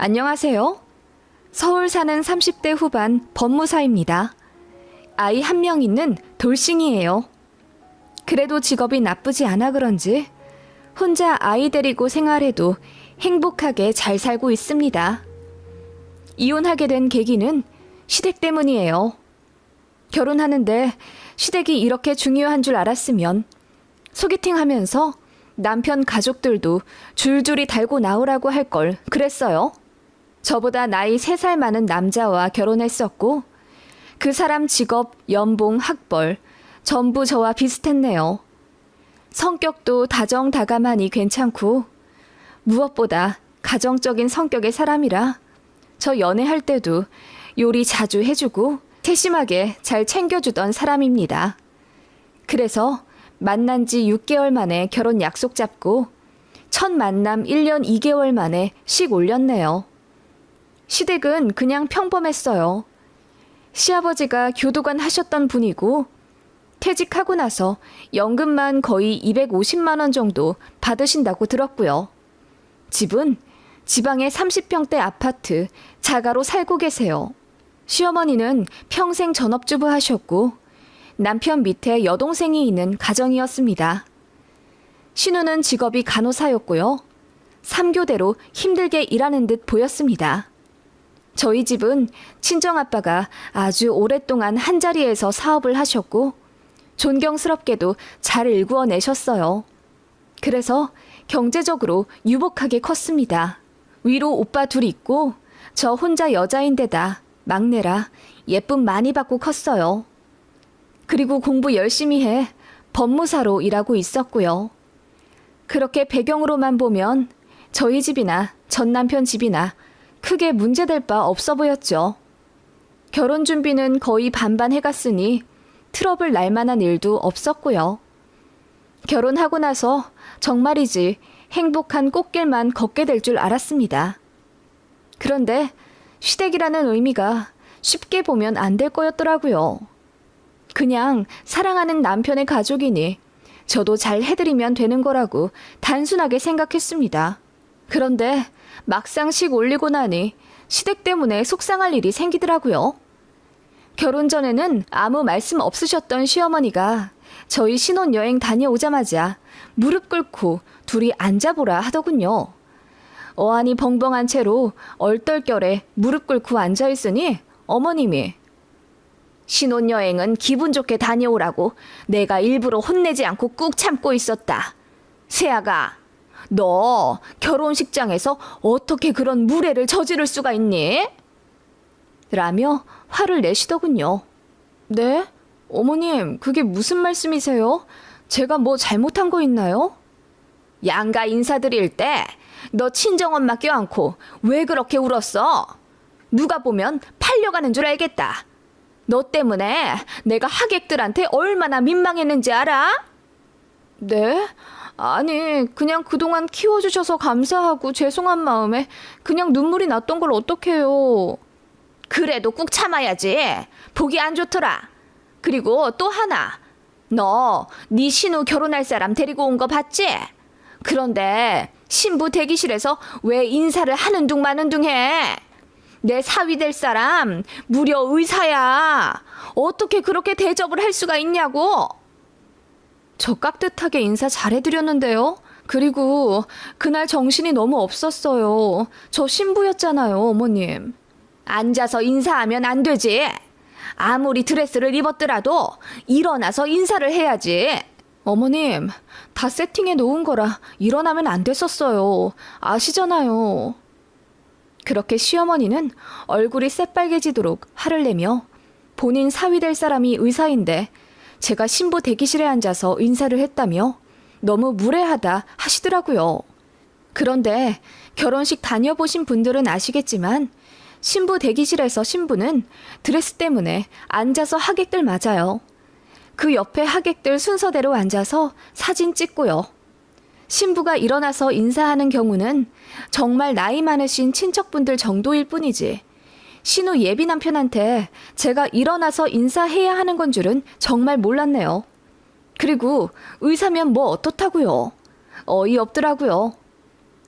안녕하세요. 서울 사는 30대 후반 법무사입니다. 아이 한 명 있는 돌싱이에요. 그래도 직업이 나쁘지 않아 그런지 혼자 아이 데리고 생활해도 행복하게 잘 살고 있습니다. 이혼하게 된 계기는 시댁 때문이에요. 결혼하는데 시댁이 이렇게 중요한 줄 알았으면 소개팅 하면서 남편 가족들도 줄줄이 달고 나오라고 할 걸 그랬어요. 저보다 나이 3살 많은 남자와 결혼했었고, 그 사람 직업, 연봉, 학벌, 전부 저와 비슷했네요. 성격도 다정다감하니 괜찮고, 무엇보다 가정적인 성격의 사람이라 저 연애할 때도 요리 자주 해주고 세심하게 잘 챙겨주던 사람입니다. 그래서 만난 지 6개월 만에 결혼 약속 잡고 첫 만남 1년 2개월 만에 식 올렸네요. 시댁은 그냥 평범했어요. 시아버지가 교도관 하셨던 분이고 퇴직하고 나서 연금만 거의 250만 원 정도 받으신다고 들었고요. 집은 지방의 30평대 아파트 자가로 살고 계세요. 시어머니는 평생 전업주부 하셨고 남편 밑에 여동생이 있는 가정이었습니다. 신우는 직업이 간호사였고요. 3교대로 힘들게 일하는 듯 보였습니다. 저희 집은 친정아빠가 아주 오랫동안 한 자리에서 사업을 하셨고 존경스럽게도 잘 일구어내셨어요. 그래서 경제적으로 유복하게 컸습니다. 위로 오빠 둘 있고 저 혼자 여자인데다 막내라 예쁨 많이 받고 컸어요. 그리고 공부 열심히 해 법무사로 일하고 있었고요. 그렇게 배경으로만 보면 저희 집이나 전 남편 집이나 크게 문제될 바 없어 보였죠. 결혼 준비는 거의 반반 해갔으니 트러블 날 만한 일도 없었고요. 결혼하고 나서 정말이지 행복한 꽃길만 걷게 될 줄 알았습니다. 그런데 시댁이라는 의미가 쉽게 보면 안 될 거였더라고요. 그냥 사랑하는 남편의 가족이니 저도 잘 해드리면 되는 거라고 단순하게 생각했습니다. 그런데 막상 식 올리고 나니 시댁 때문에 속상할 일이 생기더라고요. 결혼 전에는 아무 말씀 없으셨던 시어머니가 저희 신혼여행 다녀오자마자 무릎 꿇고 둘이 앉아보라 하더군요. 어안이 벙벙한 채로 얼떨결에 무릎 꿇고 앉아있으니 어머님이 신혼여행은 기분 좋게 다녀오라고 내가 일부러 혼내지 않고 꾹 참고 있었다. 세아가, 너 결혼식장에서 어떻게 그런 무례를 저지를 수가 있니? 라며 화를 내시더군요. 네? 어머님, 그게 무슨 말씀이세요? 제가 뭐 잘못한 거 있나요? 양가 인사드릴 때 너 친정엄마 껴안고 왜 그렇게 울었어? 누가 보면 팔려가는 줄 알겠다. 너 때문에 내가 하객들한테 얼마나 민망했는지 알아? 네? 아니, 그냥 그동안 키워주셔서 감사하고 죄송한 마음에 그냥 눈물이 났던 걸 어떡해요. 그래도 꾹 참아야지. 보기 안 좋더라. 그리고 또 하나. 너, 네 신우 결혼할 사람 데리고 온 거 봤지? 그런데 신부 대기실에서 왜 인사를 하는 둥 마는 둥 해? 내 사위 될 사람 무려 의사야. 어떻게 그렇게 대접을 할 수가 있냐고? 저 깍듯하게 인사 잘해드렸는데요. 그리고 그날 정신이 너무 없었어요. 저 신부였잖아요, 어머님. 앉아서 인사하면 안 되지. 아무리 드레스를 입었더라도 일어나서 인사를 해야지. 어머님, 다 세팅해 놓은 거라 일어나면 안 됐었어요. 아시잖아요. 그렇게 시어머니는 얼굴이 새빨개지도록 화를 내며 본인 사위 될 사람이 의사인데 제가 신부 대기실에 앉아서 인사를 했다며 너무 무례하다 하시더라고요. 그런데 결혼식 다녀보신 분들은 아시겠지만 신부 대기실에서 신부는 드레스 때문에 앉아서 하객들 맞아요. 그 옆에 하객들 순서대로 앉아서 사진 찍고요. 신부가 일어나서 인사하는 경우는 정말 나이 많으신 친척분들 정도일 뿐이지. 신우 예비 남편한테 제가 일어나서 인사해야 하는 건 줄은 정말 몰랐네요. 그리고 의사면 뭐 어떻다고요? 어이없더라고요.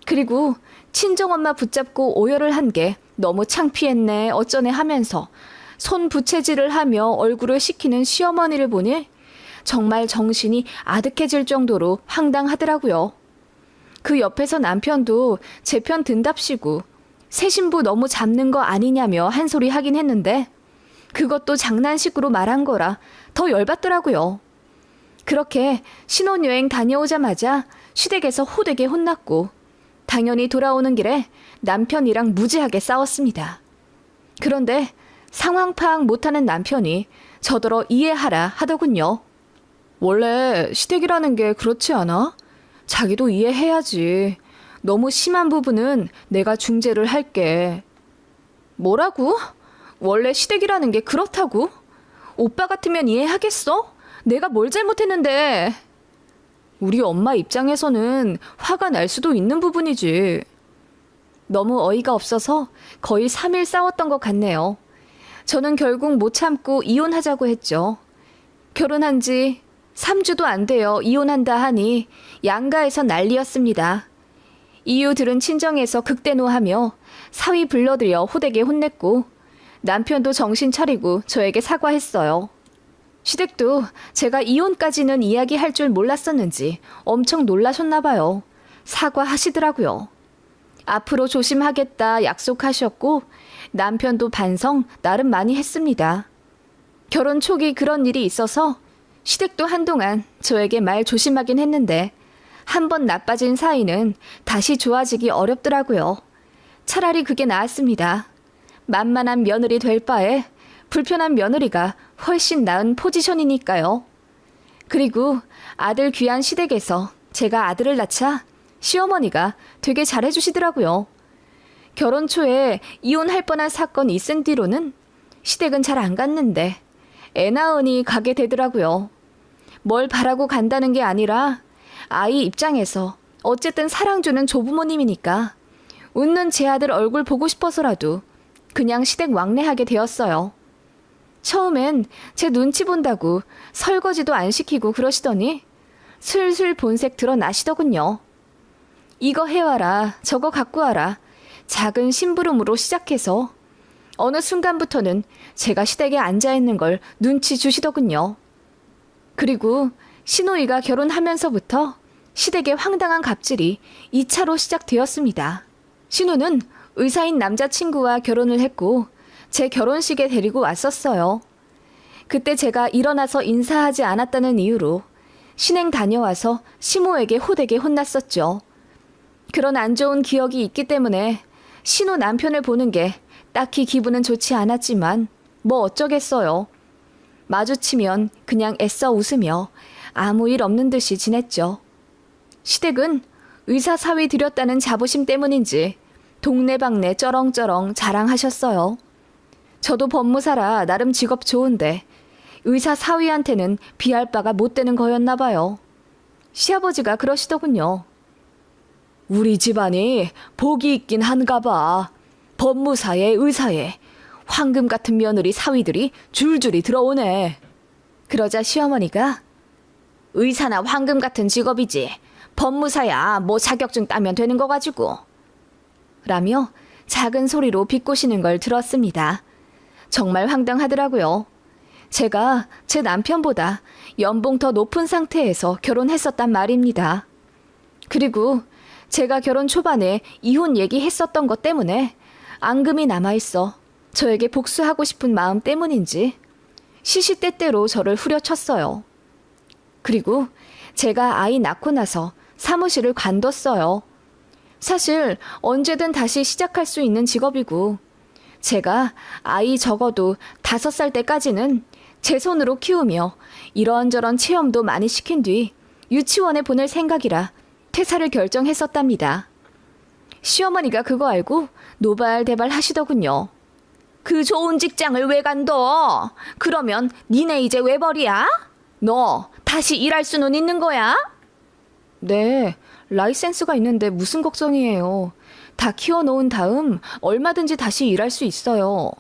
그리고 친정엄마 붙잡고 오열을 한 게 너무 창피했네 어쩌네 하면서 손 부채질을 하며 얼굴을 식히는 시어머니를 보니 정말 정신이 아득해질 정도로 황당하더라고요. 그 옆에서 남편도 제 편 든답시고 새 신부 너무 잡는 거 아니냐며 한 소리 하긴 했는데 그것도 장난식으로 말한 거라 더 열받더라고요. 그렇게 신혼여행 다녀오자마자 시댁에서 호되게 혼났고 당연히 돌아오는 길에 남편이랑 무지하게 싸웠습니다. 그런데 상황 파악 못하는 남편이 저더러 이해하라 하더군요. 원래 시댁이라는 게 그렇지 않아? 자기도 이해해야지. 너무 심한 부분은 내가 중재를 할게. 뭐라고? 원래 시댁이라는 게 그렇다고? 오빠 같으면 이해하겠어? 내가 뭘 잘못했는데? 우리 엄마 입장에서는 화가 날 수도 있는 부분이지. 너무 어이가 없어서 거의 3일 싸웠던 것 같네요. 저는 결국 못 참고 이혼하자고 했죠. 결혼한 지 3주도 안 되어 이혼한다 하니 양가에서 난리였습니다. 이유 들은 친정에서 극대노하며 사위 불러들여 호되게 혼냈고 남편도 정신 차리고 저에게 사과했어요. 시댁도 제가 이혼까지는 이야기할 줄 몰랐었는지 엄청 놀라셨나 봐요. 사과하시더라고요. 앞으로 조심하겠다 약속하셨고 남편도 반성 나름 많이 했습니다. 결혼 초기 그런 일이 있어서 시댁도 한동안 저에게 말 조심하긴 했는데 한번 나빠진 사이는 다시 좋아지기 어렵더라고요. 차라리 그게 나았습니다. 만만한 며느리 될 바에 불편한 며느리가 훨씬 나은 포지션이니까요. 그리고 아들 귀한 시댁에서 제가 아들을 낳자 시어머니가 되게 잘해주시더라고요. 결혼 초에 이혼할 뻔한 사건이 있은 뒤로는 시댁은 잘 안 갔는데 애 낳으니 가게 되더라고요. 뭘 바라고 간다는 게 아니라 아이 입장에서 어쨌든 사랑 주는 조부모님이니까 웃는 제 아들 얼굴 보고 싶어서라도 그냥 시댁 왕래하게 되었어요. 처음엔 제 눈치 본다고 설거지도 안 시키고 그러시더니 슬슬 본색 드러나시더군요. 이거 해와라, 저거 갖고 와라. 작은 심부름으로 시작해서 어느 순간부터는 제가 시댁에 앉아 있는 걸 눈치 주시더군요. 그리고 신호이가 결혼하면서부터 시댁의 황당한 갑질이 2차로 시작되었습니다. 신우는 의사인 남자친구와 결혼을 했고 제 결혼식에 데리고 왔었어요. 그때 제가 일어나서 인사하지 않았다는 이유로 신행 다녀와서 시모에게 호되게 혼났었죠. 그런 안 좋은 기억이 있기 때문에 신우 남편을 보는 게 딱히 기분은 좋지 않았지만 뭐 어쩌겠어요. 마주치면 그냥 애써 웃으며 아무 일 없는 듯이 지냈죠. 시댁은 의사 사위 들였다는 자부심 때문인지 동네방네 쩌렁쩌렁 자랑하셨어요. 저도 법무사라 나름 직업 좋은데 의사 사위한테는 비할 바가 못 되는 거였나 봐요. 시아버지가 그러시더군요. 우리 집안이 복이 있긴 한가 봐. 법무사에 의사에 황금 같은 며느리 사위들이 줄줄이 들어오네. 그러자 시어머니가 의사나 황금 같은 직업이지. 법무사야 뭐 자격증 따면 되는 거 가지고. 라며 작은 소리로 비꼬시는 걸 들었습니다. 정말 황당하더라고요. 제가 제 남편보다 연봉 더 높은 상태에서 결혼했었단 말입니다. 그리고 제가 결혼 초반에 이혼 얘기했었던 것 때문에 앙금이 남아있어 저에게 복수하고 싶은 마음 때문인지 시시때때로 저를 후려쳤어요. 그리고 제가 아이 낳고 나서 사무실을 관뒀어요. 사실 언제든 다시 시작할 수 있는 직업이고 제가 아이 적어도 다섯 살 때까지는 제 손으로 키우며 이런저런 체험도 많이 시킨 뒤 유치원에 보낼 생각이라 퇴사를 결정했었답니다. 시어머니가 그거 알고 노발대발 하시더군요. 그 좋은 직장을 왜 간둬? 그러면 니네 이제 왜 버리야? 너 다시 일할 수는 있는 거야? 네, 라이센스가 있는데 무슨 걱정이에요. 다 키워놓은 다음 얼마든지 다시 일할 수 있어요.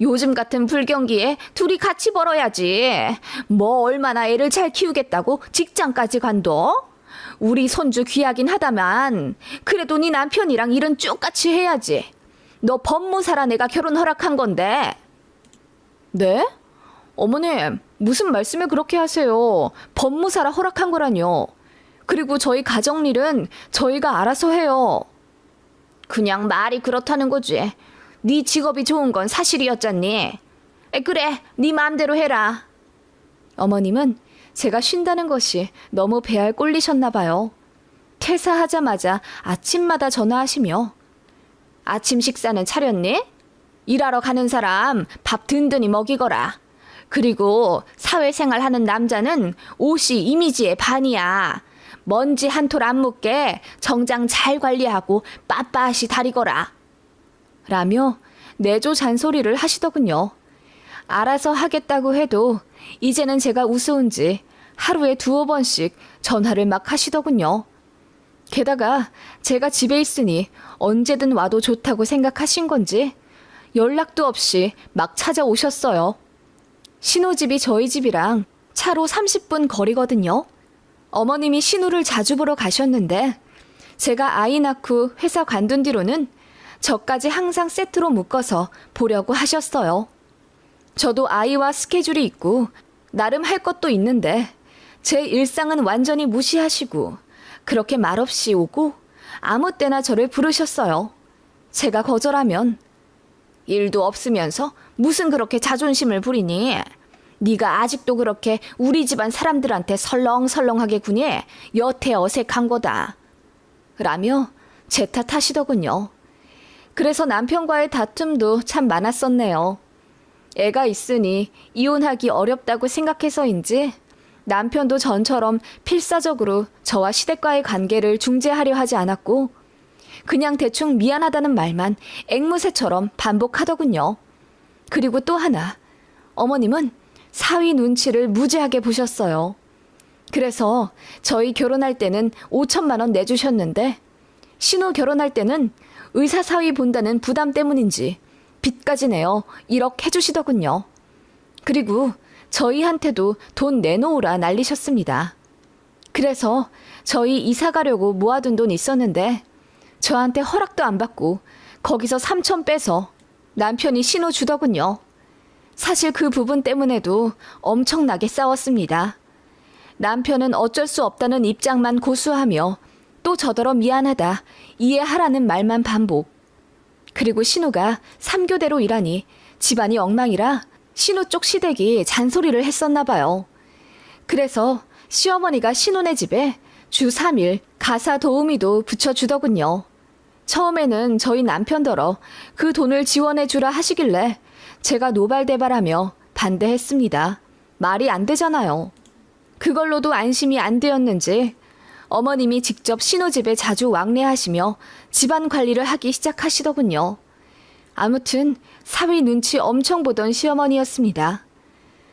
요즘 같은 불경기에 둘이 같이 벌어야지. 뭐 얼마나 애를 잘 키우겠다고 직장까지 간둬? 우리 손주 귀하긴 하다만 그래도 네 남편이랑 일은 쭉같이 해야지. 너 법무사라 내가 결혼 허락한 건데. 네? 어머님, 무슨 말씀을 그렇게 하세요? 법무사라 허락한 거라뇨. 그리고 저희 가정일은 저희가 알아서 해요. 그냥 말이 그렇다는 거지. 네 직업이 좋은 건 사실이었잖니. 에, 그래, 네 마음대로 해라. 어머님은 제가 쉰다는 것이 너무 배알 꼴리셨나 봐요. 퇴사하자마자 아침마다 전화하시며 아침 식사는 차렸니? 일하러 가는 사람 밥 든든히 먹이거라. 그리고 사회생활 하는 남자는 옷이 이미지의 반이야. 먼지 한 톨 안 묻게 정장 잘 관리하고 빳빳이 다리거라. 라며 내조 잔소리를 하시더군요. 알아서 하겠다고 해도 이제는 제가 우스운지 하루에 두어 번씩 전화를 막 하시더군요. 게다가 제가 집에 있으니 언제든 와도 좋다고 생각하신 건지 연락도 없이 막 찾아오셨어요. 신우집이 저희 집이랑 차로 30분 거리거든요. 어머님이 신우를 자주 보러 가셨는데 제가 아이 낳고 회사 관둔 뒤로는 저까지 항상 세트로 묶어서 보려고 하셨어요. 저도 아이와 스케줄이 있고 나름 할 것도 있는데 제 일상은 완전히 무시하시고 그렇게 말없이 오고 아무 때나 저를 부르셨어요. 제가 거절하면 일도 없으면서 무슨 그렇게 자존심을 부리니? 네가 아직도 그렇게 우리 집안 사람들한테 설렁설렁하게 구니 여태 어색한 거다. 라며 제 탓하시더군요. 그래서 남편과의 다툼도 참 많았었네요. 애가 있으니 이혼하기 어렵다고 생각해서인지 남편도 전처럼 필사적으로 저와 시댁과의 관계를 중재하려 하지 않았고 그냥 대충 미안하다는 말만 앵무새처럼 반복하더군요. 그리고 또 하나, 어머님은 사위 눈치를 무지하게 보셨어요. 그래서 저희 결혼할 때는 5천만 원 내주셨는데 신우 결혼할 때는 의사 사위 본다는 부담 때문인지 빚까지 내어 1억 해주시더군요. 그리고 저희한테도 돈 내놓으라 난리셨습니다. 그래서 저희 이사 가려고 모아둔 돈 있었는데 저한테 허락도 안 받고 거기서 3천 빼서 남편이 신호 주더군요. 사실 그 부분 때문에도 엄청나게 싸웠습니다. 남편은 어쩔 수 없다는 입장만 고수하며 또 저더러 미안하다, 이해하라는 말만 반복. 그리고 신우가 3교대로 일하니 집안이 엉망이라 신우 쪽 시댁이 잔소리를 했었나 봐요. 그래서 시어머니가 신우네 집에 주 3일 가사 도우미도 붙여주더군요. 처음에는 저희 남편더러 그 돈을 지원해 주라 하시길래 제가 노발대발하며 반대했습니다. 말이 안 되잖아요. 그걸로도 안심이 안 되었는지 어머님이 직접 신우집에 자주 왕래하시며 집안 관리를 하기 시작하시더군요. 아무튼 사위 눈치 엄청 보던 시어머니였습니다.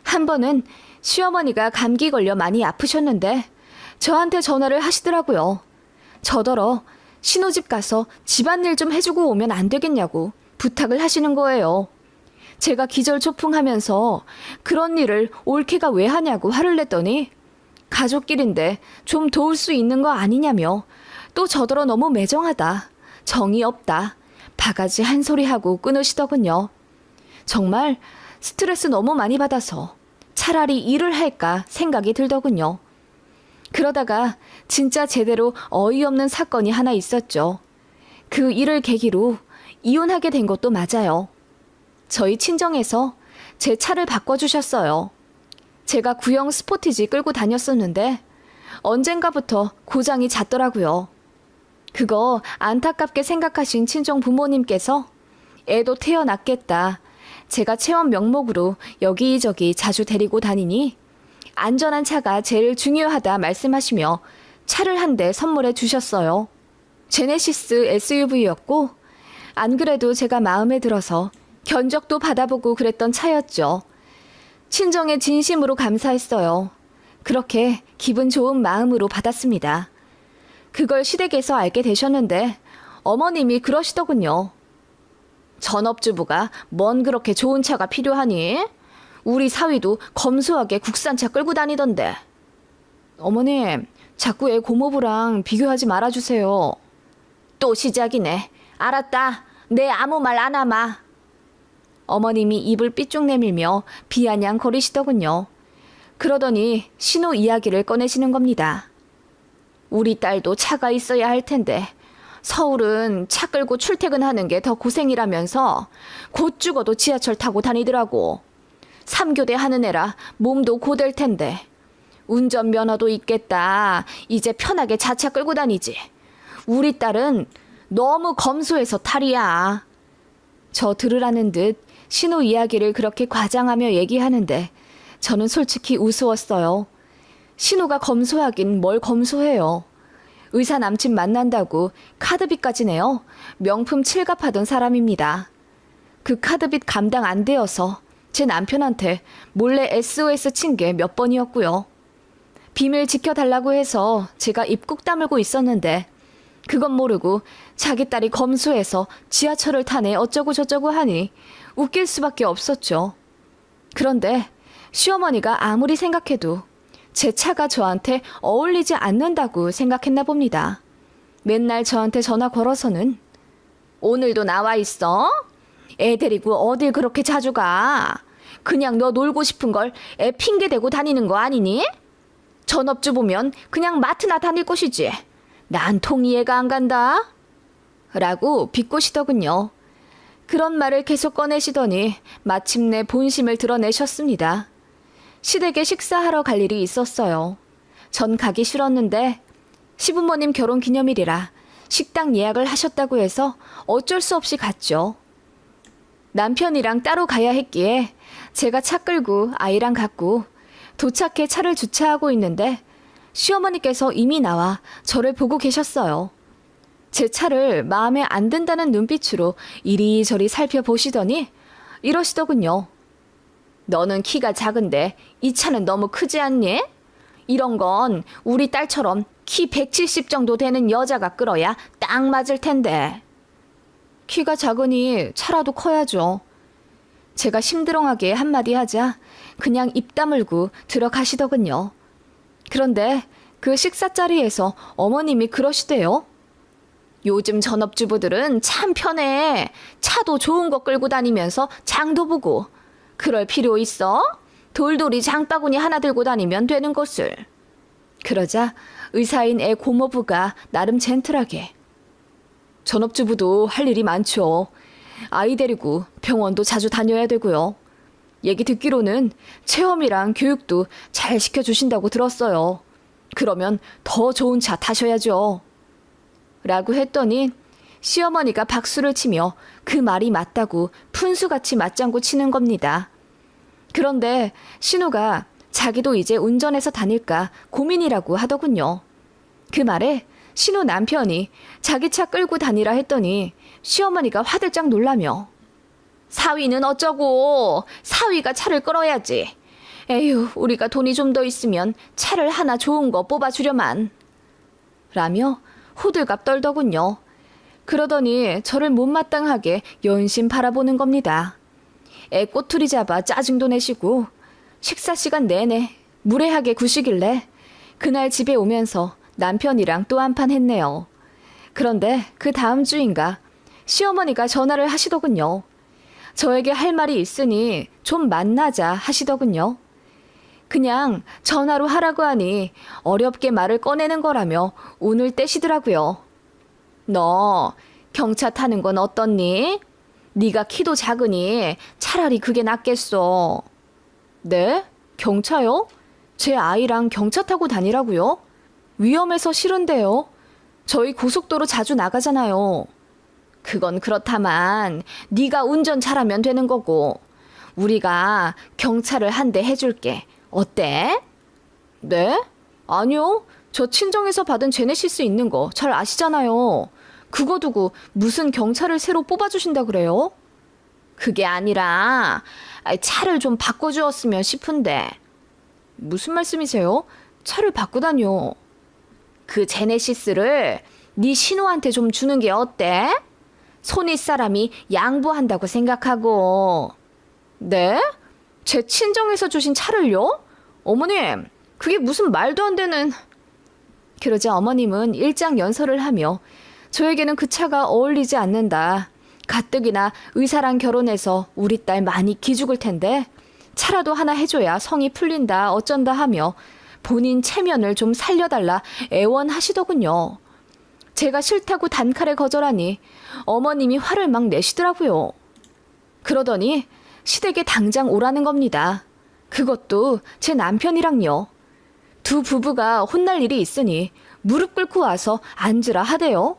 한 번은 시어머니가 감기 걸려 많이 아프셨는데 저한테 전화를 하시더라고요. 저더러 신우집 가서 집안일 좀 해주고 오면 안 되겠냐고 부탁을 하시는 거예요. 제가 기절 초풍하면서 그런 일을 올케가 왜 하냐고 화를 냈더니 가족끼린데 좀 도울 수 있는 거 아니냐며 또 저더러 너무 매정하다. 정이 없다. 바가지 한 소리 하고 끊으시더군요. 정말 스트레스 너무 많이 받아서 차라리 일을 할까 생각이 들더군요. 그러다가 진짜 제대로 어이없는 사건이 하나 있었죠. 그 일을 계기로 이혼하게 된 것도 맞아요. 저희 친정에서 제 차를 바꿔주셨어요. 제가 구형 스포티지 끌고 다녔었는데 언젠가부터 고장이 잦더라고요. 그거 안타깝게 생각하신 친정 부모님께서 애도 태어났겠다. 제가 체험 명목으로 여기저기 자주 데리고 다니니 안전한 차가 제일 중요하다 말씀하시며 차를 한 대 선물해 주셨어요. 제네시스 SUV였고 안 그래도 제가 마음에 들어서 견적도 받아보고 그랬던 차였죠. 친정에 진심으로 감사했어요. 그렇게 기분 좋은 마음으로 받았습니다. 그걸 시댁에서 알게 되셨는데 어머님이 그러시더군요. 전업주부가 뭔 그렇게 좋은 차가 필요하니? 우리 사위도 검소하게 국산차 끌고 다니던데. 어머님, 자꾸 애 고모부랑 비교하지 말아주세요. 또 시작이네. 알았다. 내 아무 말 안 하마. 어머님이 입을 삐쭉 내밀며 비아냥 거리시더군요. 그러더니 신호 이야기를 꺼내시는 겁니다. 우리 딸도 차가 있어야 할 텐데 서울은 차 끌고 출퇴근하는 게 더 고생이라면서 곧 죽어도 지하철 타고 다니더라고. 삼교대 하는 애라 몸도 고될 텐데 운전면허도 있겠다. 이제 편하게 자차 끌고 다니지. 우리 딸은 너무 검소해서 탈이야. 저 들으라는 듯 신호 이야기를 그렇게 과장하며 얘기하는데 저는 솔직히 우스웠어요. 신호가 검소하긴 뭘 검소해요. 의사 남친 만난다고 카드빚까지 내요. 명품 칠갑하던 사람입니다. 그 카드빚 감당 안 되어서 제 남편한테 몰래 SOS 친 게 몇 번이었고요. 비밀 지켜달라고 해서 제가 입꾹 다물고 있었는데 그건 모르고 자기 딸이 검소해서 지하철을 타네 어쩌고 저쩌고 하니 웃길 수밖에 없었죠. 그런데 시어머니가 아무리 생각해도 제 차가 저한테 어울리지 않는다고 생각했나 봅니다. 맨날 저한테 전화 걸어서는 오늘도 나와 있어? 애 데리고 어딜 그렇게 자주 가? 그냥 너 놀고 싶은 걸 애 핑계 대고 다니는 거 아니니? 전업주 보면 그냥 마트나 다닐 것이지. 난 통 이해가 안 간다. 라고 비꼬시더군요. 그런 말을 계속 꺼내시더니 마침내 본심을 드러내셨습니다. 시댁에 식사하러 갈 일이 있었어요. 전 가기 싫었는데 시부모님 결혼 기념일이라 식당 예약을 하셨다고 해서 어쩔 수 없이 갔죠. 남편이랑 따로 가야 했기에 제가 차 끌고 아이랑 갔고 도착해 차를 주차하고 있는데 시어머니께서 이미 나와 저를 보고 계셨어요. 제 차를 마음에 안 든다는 눈빛으로 이리저리 살펴보시더니 이러시더군요. 너는 키가 작은데 이 차는 너무 크지 않니? 이런 건 우리 딸처럼 키 170 정도 되는 여자가 끌어야 딱 맞을 텐데. 키가 작으니 차라도 커야죠. 제가 심드렁하게 한마디 하자 그냥 입 다물고 들어가시더군요. 그런데 그 식사 자리에서 어머님이 그러시대요. 요즘 전업주부들은 참 편해. 차도 좋은 거 끌고 다니면서 장도 보고. 그럴 필요 있어? 돌돌이 장바구니 하나 들고 다니면 되는 것을. 그러자 의사인 애 고모부가 나름 젠틀하게 전업주부도 할 일이 많죠. 아이 데리고 병원도 자주 다녀야 되고요. 얘기 듣기로는 체험이랑 교육도 잘 시켜주신다고 들었어요. 그러면 더 좋은 차 타셔야죠. 라고 했더니 시어머니가 박수를 치며 그 말이 맞다고 푼수같이 맞장구 치는 겁니다. 그런데 신우가 자기도 이제 운전해서 다닐까 고민이라고 하더군요. 그 말에 신우 남편이 자기 차 끌고 다니라 했더니 시어머니가 화들짝 놀라며 사위는 어쩌고? 사위가 차를 끌어야지. 에휴, 우리가 돈이 좀 더 있으면 차를 하나 좋은 거 뽑아주려만. 라며 호들갑 떨더군요. 그러더니 저를 못마땅하게 연신 바라보는 겁니다. 애 꼬투리 잡아 짜증도 내시고 식사 시간 내내 무례하게 구시길래 그날 집에 오면서 남편이랑 또 한 판 했네요. 그런데 그 다음 주인가 시어머니가 전화를 하시더군요. 저에게 할 말이 있으니 좀 만나자 하시더군요. 그냥 전화로 하라고 하니 어렵게 말을 꺼내는 거라며 운을 떼시더라고요. 너 경차 타는 건 어떻니? 네가 키도 작으니 차라리 그게 낫겠어. 네? 경차요? 제 아이랑 경차 타고 다니라고요? 위험해서 싫은데요. 저희 고속도로 자주 나가잖아요. 그건 그렇다만 네가 운전 잘하면 되는 거고 우리가 경차를 한대 해줄게. 어때? 네? 아니요. 저 친정에서 받은 제네시스 있는 거 잘 아시잖아요. 그거 두고 무슨 경차를 새로 뽑아주신다 그래요? 그게 아니라 차를 좀 바꿔주었으면 싶은데. 무슨 말씀이세요? 차를 바꾸다뇨. 그 제네시스를 네 신우한테 좀 주는 게 어때? 손윗 사람이 양보한다고 생각하고. 네? 제 친정에서 주신 차를요? 어머님, 그게 무슨 말도 안 되는. 그러자 어머님은 일장 연설을 하며 저에게는 그 차가 어울리지 않는다. 가뜩이나 의사랑 결혼해서 우리 딸 많이 기죽을 텐데 차라도 하나 해줘야 성이 풀린다 어쩐다 하며 본인 체면을 좀 살려달라 애원하시더군요. 제가 싫다고 단칼에 거절하니 어머님이 화를 막 내시더라고요. 그러더니 시댁에 당장 오라는 겁니다. 그것도 제 남편이랑요. 두 부부가 혼날 일이 있으니 무릎 꿇고 와서 앉으라 하대요.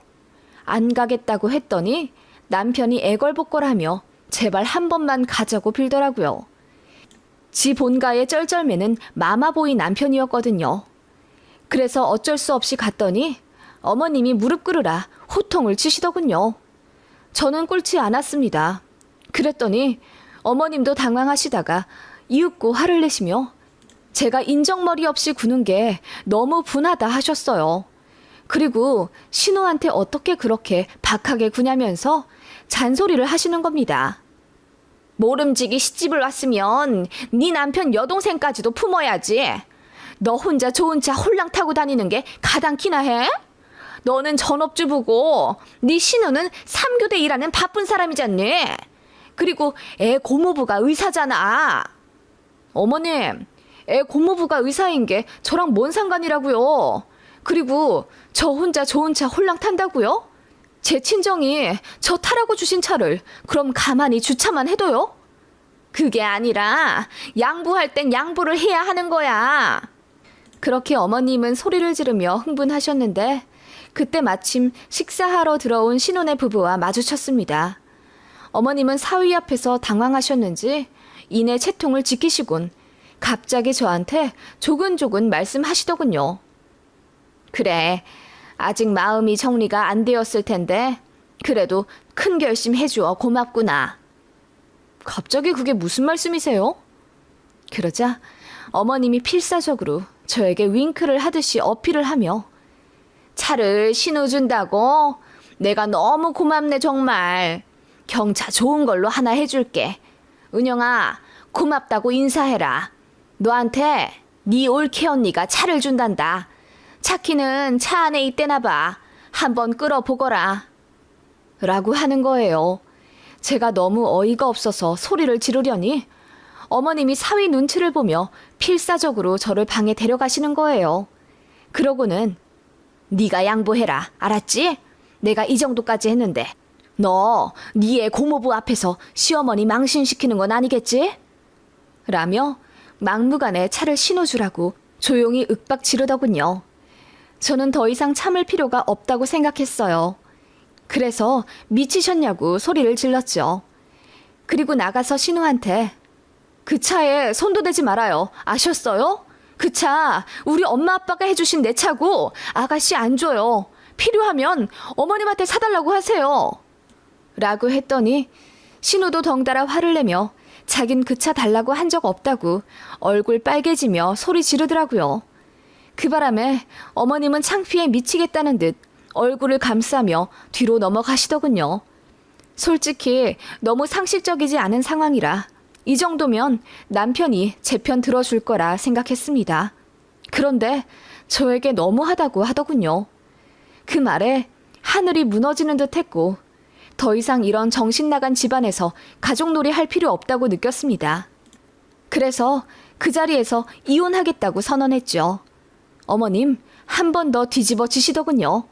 안 가겠다고 했더니 남편이 애걸복걸하며 제발 한 번만 가자고 빌더라고요. 지 본가의 쩔쩔매는 마마보이 남편이었거든요. 그래서 어쩔 수 없이 갔더니 어머님이 무릎 꿇으라 호통을 치시더군요. 저는 꿇지 않았습니다. 그랬더니 어머님도 당황하시다가 이윽고 화를 내시며 제가 인정머리 없이 구는 게 너무 분하다 하셨어요. 그리고 신우한테 어떻게 그렇게 박하게 구냐면서 잔소리를 하시는 겁니다. 모름지기 시집을 왔으면 네 남편 여동생까지도 품어야지. 너 혼자 좋은 차 홀랑 타고 다니는 게 가당키나 해? 너는 전업주부고 네 신우는 삼교대 일하는 바쁜 사람이잖니. 그리고 애 고모부가 의사잖아. 어머님, 애 고모부가 의사인 게 저랑 뭔 상관이라고요? 그리고 저 혼자 좋은 차 홀랑 탄다고요? 제 친정이 저 타라고 주신 차를 그럼 가만히 주차만 해둬요? 그게 아니라 양보할 땐 양보를 해야 하는 거야. 그렇게 어머님은 소리를 지르며 흥분하셨는데 그때 마침 식사하러 들어온 신혼의 부부와 마주쳤습니다. 어머님은 사위 앞에서 당황하셨는지 이내 채통을 지키시곤 갑자기 저한테 조근조근 말씀하시더군요. 그래, 아직 마음이 정리가 안 되었을 텐데 그래도 큰 결심 해주어 고맙구나. 갑자기 그게 무슨 말씀이세요? 그러자 어머님이 필사적으로 저에게 윙크를 하듯이 어필을 하며 차를 신어준다고? 내가 너무 고맙네 정말. 경차 좋은 걸로 하나 해줄게. 은영아, 고맙다고 인사해라. 너한테 네 올케 언니가 차를 준단다. 차키는 차 안에 있대나 봐. 한번 끌어보거라. 라고 하는 거예요. 제가 너무 어이가 없어서 소리를 지르려니 어머님이 사위 눈치를 보며 필사적으로 저를 방에 데려가시는 거예요. 그러고는 네가 양보해라. 알았지? 내가 이 정도까지 했는데 너 네의 고모부 앞에서 시어머니 망신시키는 건 아니겠지? 라며 막무가내 차를 신어주라고 조용히 윽박 지르더군요. 저는 더 이상 참을 필요가 없다고 생각했어요. 그래서 미치셨냐고 소리를 질렀죠. 그리고 나가서 신우한테 그 차에 손도 대지 말아요. 아셨어요? 그 차 우리 엄마 아빠가 해주신 내 차고 아가씨 안 줘요. 필요하면 어머님한테 사달라고 하세요. 라고 했더니 신우도 덩달아 화를 내며 자긴 그 차 달라고 한 적 없다고 얼굴 빨개지며 소리 지르더라고요. 그 바람에 어머님은 창피해 미치겠다는 듯 얼굴을 감싸며 뒤로 넘어가시더군요. 솔직히 너무 상식적이지 않은 상황이라 이 정도면 남편이 제 편 들어줄 거라 생각했습니다. 그런데 저에게 너무하다고 하더군요. 그 말에 하늘이 무너지는 듯 했고 더 이상 이런 정신 나간 집안에서 가족놀이 할 필요 없다고 느꼈습니다. 그래서 그 자리에서 이혼하겠다고 선언했죠. 어머님, 한 번 더 뒤집어 지시더군요.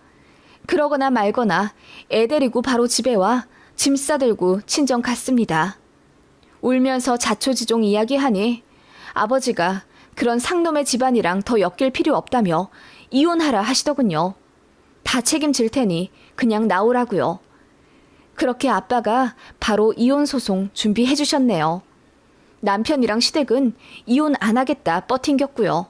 그러거나 말거나 애 데리고 바로 집에 와 짐 싸들고 친정 갔습니다. 울면서 자초지종 이야기하니 아버지가 그런 상놈의 집안이랑 더 엮일 필요 없다며 이혼하라 하시더군요. 다 책임질 테니 그냥 나오라고요. 그렇게 아빠가 바로 이혼 소송 준비해 주셨네요. 남편이랑 시댁은 이혼 안 하겠다 뻗팅겼고요.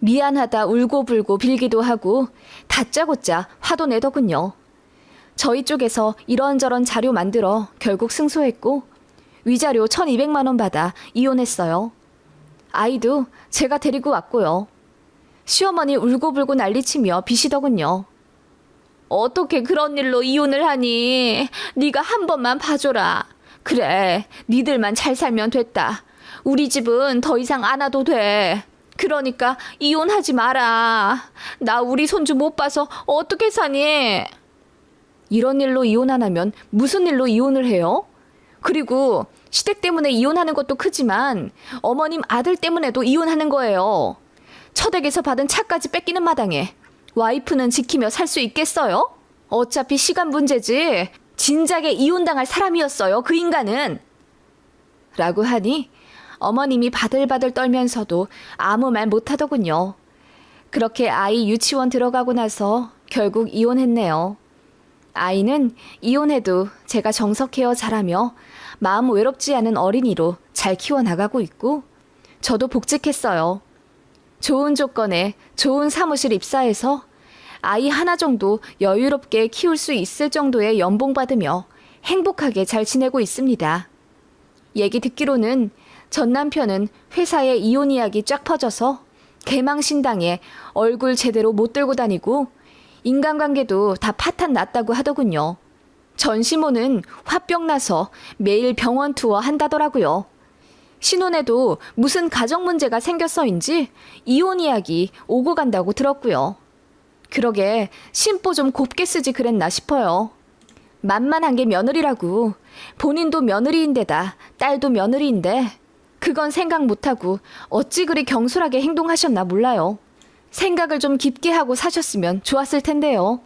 미안하다 울고불고 빌기도 하고 다짜고짜 화도 내더군요. 저희 쪽에서 이런저런 자료 만들어 결국 승소했고 위자료 1200만 원 받아 이혼했어요. 아이도 제가 데리고 왔고요. 시어머니 울고불고 난리치며 비시더군요. 어떻게 그런 일로 이혼을 하니? 네가 한 번만 봐줘라. 그래, 니들만 잘 살면 됐다. 우리 집은 더 이상 안 와도 돼. 그러니까 이혼하지 마라. 나 우리 손주 못 봐서 어떻게 사니? 이런 일로 이혼 안 하면 무슨 일로 이혼을 해요? 그리고 시댁 때문에 이혼하는 것도 크지만 어머님 아들 때문에도 이혼하는 거예요. 처댁에서 받은 차까지 뺏기는 마당에 와이프는 지키며 살 수 있겠어요? 어차피 시간 문제지. 진작에 이혼당할 사람이었어요, 그 인간은. 라고 하니 어머님이 바들바들 떨면서도 아무 말 못하더군요. 그렇게 아이 유치원 들어가고 나서 결국 이혼했네요. 아이는 이혼해도 제가 정석해어 자라며 마음 외롭지 않은 어린이로 잘 키워나가고 있고 저도 복직했어요. 좋은 조건에 좋은 사무실 입사해서 아이 하나 정도 여유롭게 키울 수 있을 정도의 연봉 받으며 행복하게 잘 지내고 있습니다. 얘기 듣기로는 전 남편은 회사에 이혼 이야기 쫙 퍼져서 개망신당에 얼굴 제대로 못 들고 다니고 인간관계도 다 파탄 났다고 하더군요. 전 시모는 화병 나서 매일 병원 투어 한다더라고요. 신혼에도 무슨 가정 문제가 생겼어인지 이혼 이야기 오고 간다고 들었고요. 그러게 심보 좀 곱게 쓰지 그랬나 싶어요. 만만한 게 며느리라고 본인도 며느리인데다 딸도 며느리인데 그건 생각 못하고 어찌 그리 경솔하게 행동하셨나 몰라요. 생각을 좀 깊게 하고 사셨으면 좋았을 텐데요.